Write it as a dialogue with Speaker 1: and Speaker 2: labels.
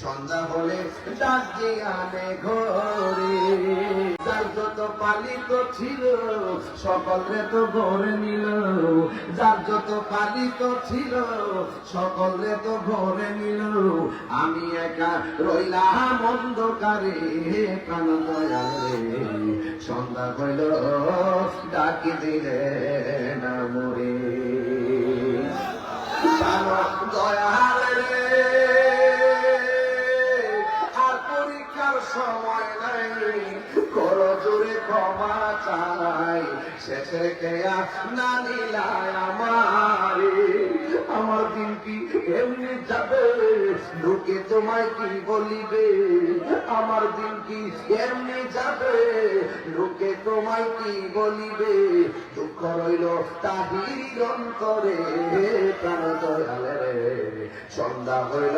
Speaker 1: সন্ধ্যা ডাক দিয়া আমি ঘরে পালিত ছিল, সকলে তো ঘরে নিল। যার যত পালিত ছিল তো ঘরে নিল। আমি একা রইলাম অন্ধকারে দয়ালে। সন্ধ্যা হইল, ডাকি দিলে না সময় নাই। জোরে ক্ষমা চাই। শেষে কেয়া না নিলায় আমারে দিন কি এমনি যাবে? লোকে তোমায় কি বলিবে? আমার দিন কি এমনি যাবে? লোকে তোমায় কি বলিবে? দুঃখ রইল তাহির অন্তরে, প্রাণ দয়ালে সন্ধ্যা হইল।